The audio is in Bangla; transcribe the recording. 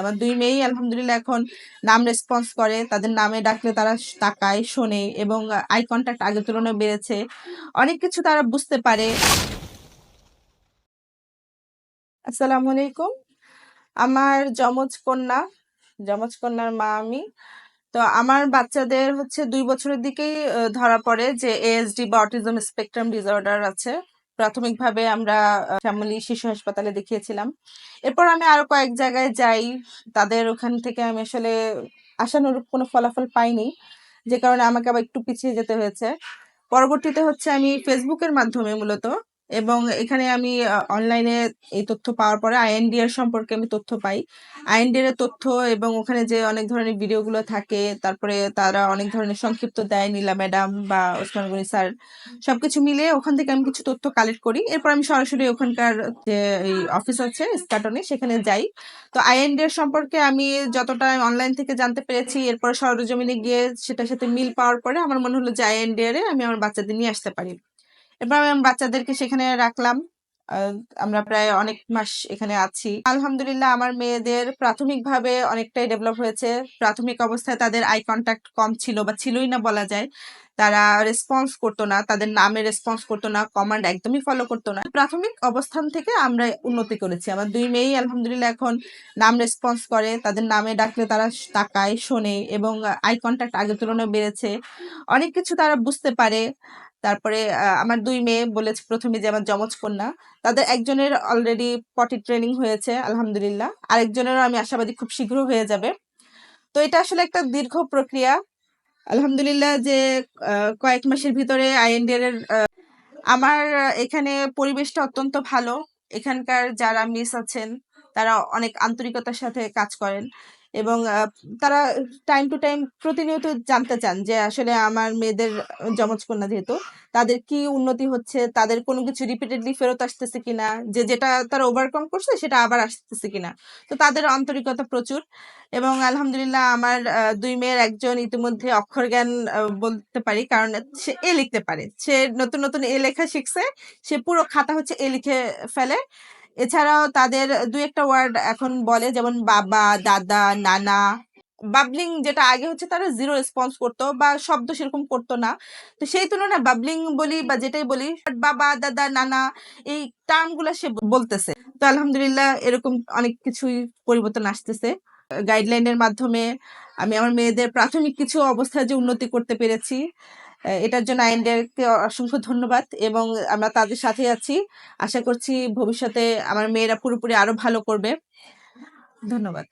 আমার দুই মেয়েই আলহামদুলিল্লাহ এখন নাম রেসপন্স করে। তাদের নামে ডাকলে তারা তাকায়, শোনে এবং আই কন্ট্যাক্ট আগের তুলনায় বেড়েছে। অনেক কিছু তারা বুঝতে পারে। আসসালামু আলাইকুম। আমার যমজ কন্যা, যমজ কন্যার মা আমি। তো আমার বাচ্চাদের হচ্ছে দুই বছরের দিকেই ধরা পড়ে যে এএসডি বা অটিজম স্পেকট্রাম ডিসঅর্ডার আছে। প্রাথমিকভাবে আমরা ফ্যামিলি শিশু হাসপাতালে দেখিয়েছিলাম। এরপর আমি আরও কয়েক জায়গায় যাই। তাদের ওখান থেকে আমি আসলে আশানুরূপ কোনো ফলাফল পাইনি। যে কারণে আমাকে আবার একটু পিছিয়ে যেতে হয়েছে। পরবর্তীতে হচ্ছে আমি ফেসবুকের মাধ্যমে মূলত এবং এখানে আমি অনলাইনে এই তথ্য পাওয়ার পরে আইএনডিআর সম্পর্কে আমি তথ্য পাই। আইএনডিআর এর তথ্য এবং ওখানে যে অনেক ধরনের ভিডিওগুলো থাকে, তারপরে তারা অনেক ধরনের সংক্ষিপ্ত দেয়, নীলা ম্যাডাম বা ওসমান গনি স্যার সবকিছু মিলে ওখান থেকে আমি কিছু তথ্য কালেক্ট করি। এরপর আমি সরাসরি ওখানকার যে এই অফিস আছে স্কাটনে সেখানে যাই। তো আইএনডিআর সম্পর্কে আমি যতটা অনলাইন থেকে জানতে পেরেছি, এরপর সরজমিনে গিয়ে সেটার সাথে মিল পাওয়ার পরে আমার মনে হলো যে আইএনডিআর এ আমি আমার বাচ্চাদের নিয়ে আসতে পারি। এবার আমি বাচ্চাদেরকে সেখানে রাখলাম। আমরা প্রায় অনেক মাস এখানে আছি। আলহামদুলিল্লাহ, আমার মেয়েদের প্রাথমিকভাবে অনেকটাই ডেভেলপ হয়েছে। প্রাথমিক অবস্থায় তাদের আই কন্ট্যাক্ট কম ছিল বা ছিলই না বলা যায়। তারা রেসপন্স করতো না, তাদের নামে রেসপন্স করতো না কমান্ড একদমই ফলো করতো না। প্রাথমিক অবস্থান থেকে আমরা উন্নতি করেছি। আমার দুই মেয়েই আলহামদুলিল্লাহ এখন নাম রেসপন্স করে। তাদের নামে ডাকলে তারা তাকায়, শোনে এবং আই কন্ট্যাক্ট আগের তুলনায় বেড়েছে। অনেক কিছু তারা বুঝতে পারে। তারপরে আমার দুই মেয়ে বলেছে প্রথমে যে আমার যমজ কন্যা। তাদের একজনের অলরেডি পটি ট্রেনিং হয়েছে, আলহামদুলিল্লাহ। আরেকজনেরও আমি আশাবাদী খুব শীঘ্র হয়ে যাবে। তো এটা আসলে একটা দীর্ঘ প্রক্রিয়া। আলহামদুলিল্লাহ যে কয়েক মাসের ভিতরে আইএনডিআর এর আমার এখানে পরিবেশটা অত্যন্ত ভালো। এখানকার যারা মিস আছেন, তারা অনেক আন্তরিকতার সাথে কাজ করেন। এবং তারা টাইম টু টাইম প্রতিনিয়ত জানতে চান যে আসলে আমার মেয়েদের যমজ কন্যা যেহেতু, তাদের কি উন্নতি হচ্ছে, তাদের কোনো কিছু রিপিটেডলি ফেরত আসতেছে কিনা, যে যেটা তারা ওভারকাম করছে সেটা আবার আসতেছে কিনা। তো তাদের আন্তরিকতা প্রচুর এবং আলহামদুলিল্লাহ আমার দুই মেয়ের একজন ইতিমধ্যে অক্ষর জ্ঞান বলতে পারি কারণ সে এ লিখতে পারে। সে নতুন নতুন এ লেখা শিখছে, সে পুরো খাতা হচ্ছে এ লিখে ফেলে। এছাড়াও তাদের দু একটা ওয়ার্ড এখন বলে, যেমন বাবা, দাদা, নানা। বাবলিং যেটা আগে হচ্ছে তারা জিরো রেসপন্স করতো বা শব্দ সেরকম করতো না। তো সেই তুলনায় বাবলিং বলি বা যেটাই বলি বাবা, দাদা, নানা, এই টার্মগুলা সে বলতেছে। তো আলহামদুলিল্লাহ এরকম অনেক কিছুই পরিবর্তন আসতেছে। গাইডলাইনের মাধ্যমে আমি আমার মেয়েদের প্রাথমিক কিছু অবস্থায় যে উন্নতি করতে পেরেছি এটার জন্য আইনদেরকে অসংখ্য ধন্যবাদ এবং আমরা তাদের সাথে আছি। আশা করছি ভবিষ্যতে আমার মেয়েরা পুরোপুরি আরও ভালো করবে। ধন্যবাদ।